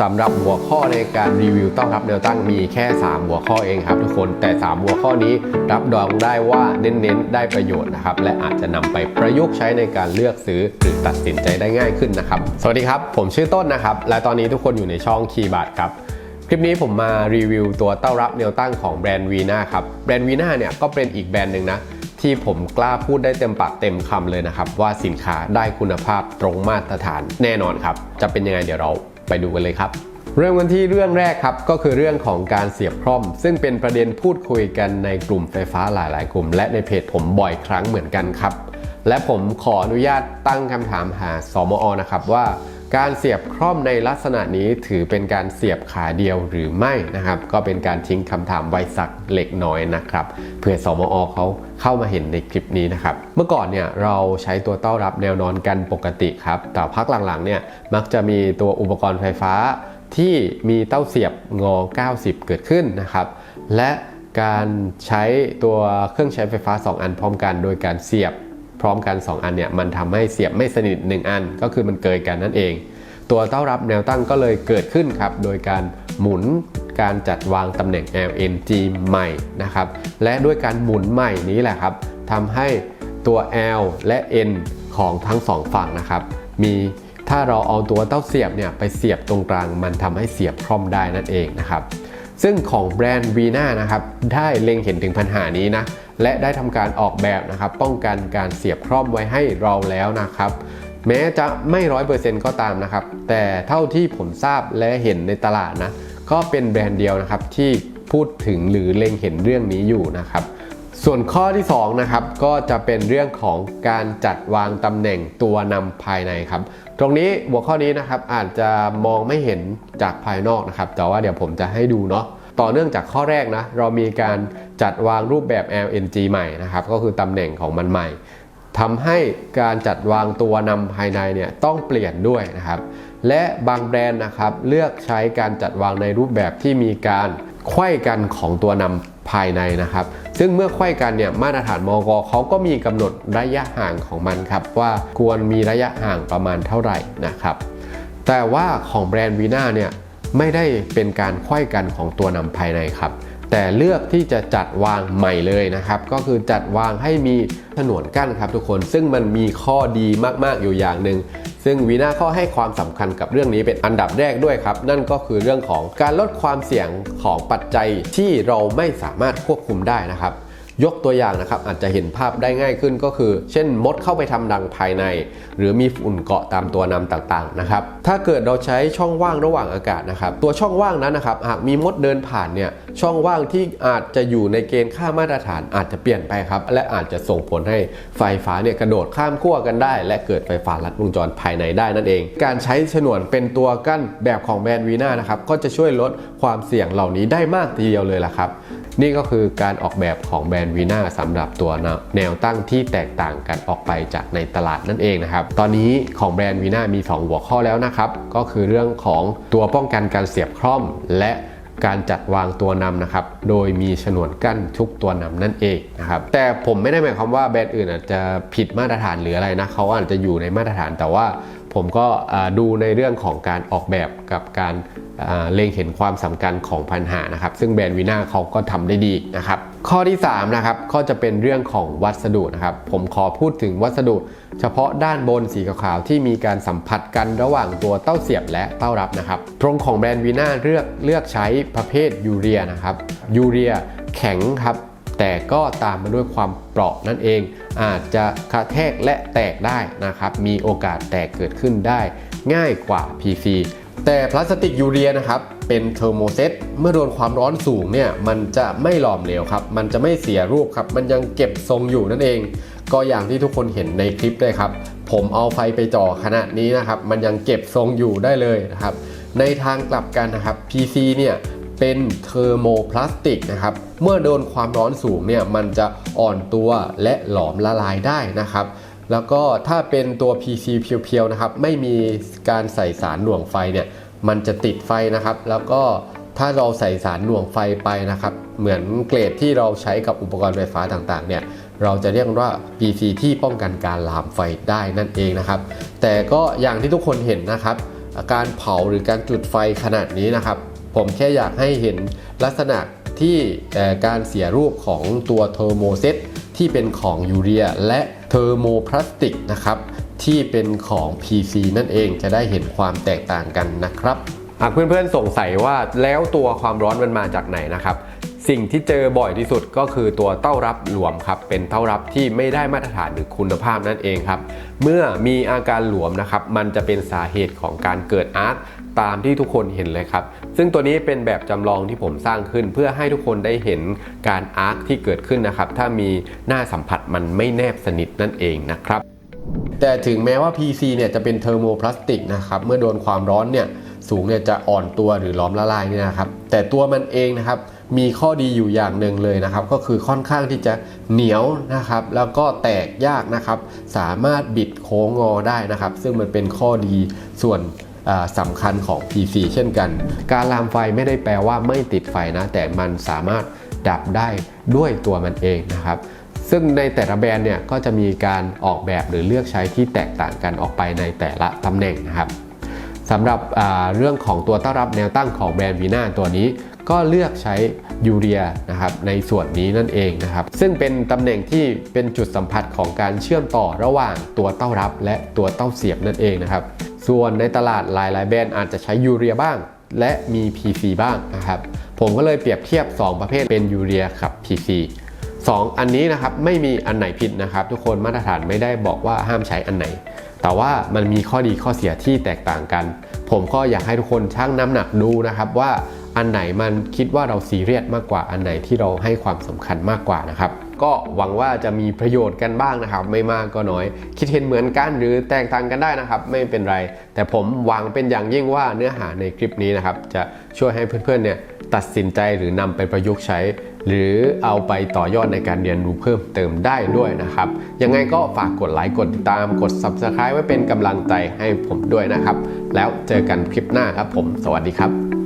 สำหรับหัวข้อในการรีวิวต้อนรับแนวตั้งมีแค่ 3 หัวข้อเองครับทุกคนแต่ 3 หัวข้อนี้รับรองได้ว่าเน้นๆ ได้ประโยชน์นะครับและอาจจะนำไปประยุกต์ใช้ในการเลือกซื้อหรือตัดสินใจได้ง่ายขึ้นนะครับ สวัสดีครับ ผมชื่อต้นนะครับ และตอนนี้ทุกคนอยู่ในช่องคีย์บาร์ดครับคลิปนี้ผมมารีวิวตัวเต้อนรับแนวตั้งของแบรนด์วีนาครับแบรนด์วีนาเนี่ยก็เป็นอีกแบรนด์หนึ่งนะที่ผมกล้าพูดได้เต็มปากเต็มคำเลยนะครับว่าสินค้าได้คุณภาพตรงมาตรฐานแน่นอนครับจะเป็นยังไงเดี๋ยวเรา ไปดูกันเลยครับ เริ่มกันที่เรื่องแรกครับก็คือเรื่องของการเสียบคร่อม ซึ่งเป็นประเด็นพูดคุยกันในกลุ่มไฟฟ้าหลาย ๆ กลุ่ม และในเพจผมบ่อยครั้งเหมือนกันครับ และผมขออนุญาตตั้งคำถามหาสมอนะครับว่า การเสียบคร่อมในลักษณะนี้ถือเป็นการเสียบขาเดียวหรือไม่นะครับ ก็เป็นการทิ้งคำถามไว้สักเล็กน้อยนะครับเพื่อสมอเขาเข้ามาเห็นในคลิปนี้นะครับ เมื่อก่อนเนี่ยเราใช้ตัวเต้อนรับแนวนอนกันปกติครับ แต่พักหลังๆเนี่ยมักจะมีตัวอุปกรณ์ไฟฟ้าที่มีเต้าเสียบงอ 90 เกิดขึ้นนะครับ และการใช้ตัวเครื่องใช้ไฟฟ้า 2 อันพร้อมกัน โดยการเสียบ พร้อมกัน 2 อันเนี่ยมันทำให้เสียบไม่สนิท 1 อัน ก็คือมันเกิดกันนั่นเอง ตัวเต้ารับแนวตั้งก็เลยเกิดขึ้นครับ โดยการหมุนการจัดวางตำแหน่ง LNG ใหม่นะครับ และด้วยการหมุนใหม่นี้แหละครับทำให้ตัว L และ N ของทั้งสองฝั่งนะครับ มีถ้าเราเอาตัวเต้าเสียบเนี่ยไปเสียบตรงกลาง มันทำให้เสียบคล่อมได้นั่นเองนะครับ ซึ่งของแบรนด์วีนานะครับได้เล็งเห็นถึงปัญหานี้นะและได้ทำการออกแบบนะครับป้องกันการเสียบคร่อมไว้ให้เราแล้วนะครับ แม้จะไม่ร้อยเปอร์เซ็นต์ก็ตามนะครับแต่เท่าที่ผมทราบและเห็นในตลาดนะก็เป็นแบรนด์เดียวนะครับที่พูดถึงหรือเล็งเห็นเรื่องนี้อยู่นะครับ ส่วนข้อที่2นะครับก็จะเป็นเรื่องของการจัดวางตำแหน่งตัวนำภายในครับ ตรงนี้หัวข้อนี้นะครับอาจจะมองไม่เห็นจากภายนอกนะครับ แต่ว่าเดี๋ยวผมจะให้ดูเนาะต่อเนื่องจากข้อแรกนะเรามีการจัดวางรูปแบบ LNG ใหม่นะครับก็คือตำแหน่งของมันใหม่ทำให้การจัดวางตัวนำภายในเนี่ยต้องเปลี่ยนด้วยนะครับ และบางแบรนด์นะครับเลือกใช้การจัดวางในรูปแบบที่มีการไขว้กันของตัวนำ ภายในนะครับ ซึ่งเมื่อไขว้กันเนี่ยมาตรฐานมกเขาก็มีกำหนดระยะห่างของมันครับ ว่าควรมีระยะห่างประมาณเท่าไหร่นะครับ แต่ว่าของแบรนด์วีนาเนี่ยไม่ได้เป็นการไขว้กันของตัวนำภายในครับ แต่เลือกที่จะจัดวางใหม่เลยนะครับ ก็คือจัดวางให้มีถนวนกั้นครับทุกคน ซึ่งมันมีข้อดีมากๆอยู่อย่างหนึ่งซึ่งวีนาข้อให้ความสำคัญกับเรื่องนี้เป็นอันดับแรกด้วยครับ นั่นก็คือเรื่องของการลดความเสี่ยงของปัจจัยที่เราไม่สามารถควบคุมได้นะครับ ยกตัวอย่างนะครับอาจจะเห็นภาพได้ง่ายขึ้นก็คือ เช่นมดเข้าไปทำรังภายใน หรือมีฝุ่นเกาะตามตัวนำต่างๆนะครับถ้าเกิดเราใช้ช่องว่างระหว่างอากาศนะครับตัวช่องว่างนั้นนะครับหากมีมดเดินผ่านเนี่ยช่องว่างที่อาจจะอยู่ในเกณฑ์ค่ามาตรฐานอาจจะเปลี่ยนไปครับและอาจจะส่งผลให้ไฟฟ้าเนี่ยกระโดดข้ามขั้วกันได้ และเกิดไฟฟ้าลัดวงจรภายในได้นั่นเอง การใช้ฉนวนเป็นตัวกั้นแบบของแบรนด์วีนานะครับก็จะช่วยลดความเสี่ยงเหล่านี้ได้มากทีเดียวเลยล่ะครับ นี่ก็คือการออกแบบของแบรนด์วีนาสำหรับตัวแนวตั้งที่แตกต่างกันออกไปจากในตลาดนั่นเองนะครับ ตอนนี้ของแบรนด์วีนามี 2 หัวข้อแล้วนะครับ ก็คือเรื่องของตัวป้องกันการเสียบคร่อม และการจัดวางตัวนำนะครับ โดยมีฉนวนกั้นทุกตัวนำนั่นเองนะครับ แต่ผมไม่ได้หมายความว่าแบรนด์อื่นอาจจะผิดมาตรฐานหรืออะไรนะเขาอาจจะอยู่ในมาตรฐานแต่ว่า ผมก็ดูในเรื่องของการออกแบบกับการเล็งเห็นความสำคัญของปัญหานะครับ ซึ่งแบรนด์วีนาเขาก็ทำได้ดีนะครับ ข้อที่3นะครับก็จะเป็นเรื่องของวัสดุนะครับ ผมขอพูดถึงวัสดุ เฉพาะด้านบนสีขาวๆที่มีการสัมผัสกันระหว่างตัวเต้าเสียบและเต้ารับนะครับตรงของแบรนด์วีนาเลือกเลือกใช้ประเภทยูเรียนะครับยูเรียแข็งครับ แต่ก็ตามมาด้วยความเปราะนั่นเอง อาจจะกระแทกและแตกได้นะครับ มีโอกาสแตกเกิดขึ้นได้ง่ายกว่า PC แต่พลาสติกยูเรียนะครับเป็นเทอร์โมเซตเมื่อโดนความร้อนสูงเนี่ยมันจะไม่หลอมเหลวครับ มันจะไม่เสียรูปครับ มันยังเก็บทรงอยู่นั่นเอง ก็อย่างที่ทุกคนเห็นในคลิปเลยครับ ผมเอาไฟไปจ่อขนาดนี้นะครับ มันยังเก็บทรงอยู่ได้เลยนะครับ ในทางกลับกันนะครับ PC เนี่ย เป็นเทอร์โมพลาสติกนะครับ เมื่อโดนความร้อนสูงเนี่ยมันจะอ่อนตัวและหลอมละลายได้นะครับ แล้วก็ถ้าเป็นตัว PC เพียวๆนะครับ ไม่มีการใส่สารหน่วงไฟเนี่ยมันจะติดไฟนะครับ แล้วก็ถ้าเราใส่สารหน่วงไฟไปนะครับ เหมือนเกรดที่เราใช้กับอุปกรณ์ไฟฟ้าต่างๆเนี่ยเราจะเรียกว่า PC ที่ป้องกันการลามไฟได้นั่นเองนะครับ แต่ก็อย่างที่ทุกคนเห็นนะครับ การเผาหรือการจุดไฟขนาดนี้นะครับ ผมแค่อยากให้เห็นลักษณะที่การเสียรูปของตัวเทอร์โมเซตที่เป็นของยูเรีย และเทอร์โมพลาสติกนะครับที่เป็นของ PC นั่นเองจะได้เห็นความแตกต่างกันนะครับหากเพื่อนๆสงสัยว่าแล้วตัวความร้อนมันมาจากไหนนะครับ สิ่งที่เจอบ่อยที่สุดก็คือตัวเต้ารับหลวมครับ เป็นเต้ารับที่ไม่ได้มาตรฐานหรือคุณภาพนั่นเองครับ เมื่อมีอาการหลวมนะครับ มันจะเป็นสาเหตุของการเกิดอาร์ตตามที่ทุกคนเห็นเลยครับ ซึ่งตัวนี้เป็นแบบจำลองที่ผมสร้างขึ้น เพื่อให้ทุกคนได้เห็นการอาร์ตที่เกิดขึ้นนะครับ ถ้ามีหน้าสัมผัสมันไม่แนบสนิทนั่นเองนะครับ แต่ถึงแม้ว่า PC เนี่ยจะเป็นเทอร์โมพลาสติกนะครับ เมื่อโดนความร้อนเนี่ยสูงเนี่ยจะอ่อนตัวหรือล้อมละลายเนี่ยนะครับ แต่ตัวมันเองนะครับ มีข้อดีอยู่อย่างหนึ่งเลยนะครับ ก็คือค่อนข้างที่จะเหนียวนะครับ แล้วก็แตกยากนะครับ สามารถบิดโค้งงอได้นะครับ ซึ่งมันเป็นข้อดีส่วนสำคัญของ PC เช่นกัน การลามไฟไม่ได้แปลว่าไม่ติดไฟนะ แต่มันสามารถดับได้ด้วยตัวมันเองนะครับ ซึ่งในแต่ละแบรนด์เนี่ยก็จะมีการออกแบบหรือเลือกใช้ที่แตกต่างกันออกไปในแต่ละตำแหน่งนะครับสำหรับเรื่องของตัวต้อนรับแนวตั้งของแบรนด์วีน่าตัวนี้ ก็เลือกใช้ยูเรียนะครับในส่วนนี้นั่นเองนะครับ ซึ่งเป็นตำแหน่งที่เป็นจุดสัมผัสของการเชื่อมต่อระหว่างตัวเต้ารับ และตัวเต้าเสียบนั่นเองนะครับ ส่วนในตลาดหลายๆแบรนด์อาจจะใช้ยูเรียบ้าง และมี PC บ้างนะครับ ผมก็เลยเปรียบเทียบ 2 ประเภทเป็นยูเรียกับ PC 2 อันนี้นะครับไม่มีอันไหนผิดนะครับทุกคนมาตรฐานไม่ได้บอกว่าห้ามใช้อันไหน แต่ว่ามันมีข้อดีข้อเสียที่แตกต่างกัน ผมก็อยากให้ทุกคนชั่งน้ำหนักดูนะครับว่า อันไหนมันคิดว่าเราซีเรียสมากกว่าอันไหนที่เราให้ความสำคัญมากกว่านะครับ ก็หวังว่าจะมีประโยชน์กันบ้างนะครับ ไม่มากก็น้อย คิดเห็นเหมือนกันหรือแตกต่างกันได้นะครับ ไม่เป็นไร แต่ผมหวังเป็นอย่างยิ่งว่าเนื้อหาในคลิปนี้นะครับ จะช่วยให้เพื่อนๆเนี่ยตัดสินใจหรือนำไปประยุกต์ใช้ หรือเอาไปต่อยอดในการเรียนรู้เพิ่มเติมได้ด้วยนะครับ ยังไงก็ฝากกดไลค์กดติดตามกด Subscribe ไว้เป็นกำลังใจให้ผมด้วยนะครับ แล้วเจอกันคลิปหน้าครับผม สวัสดีครับ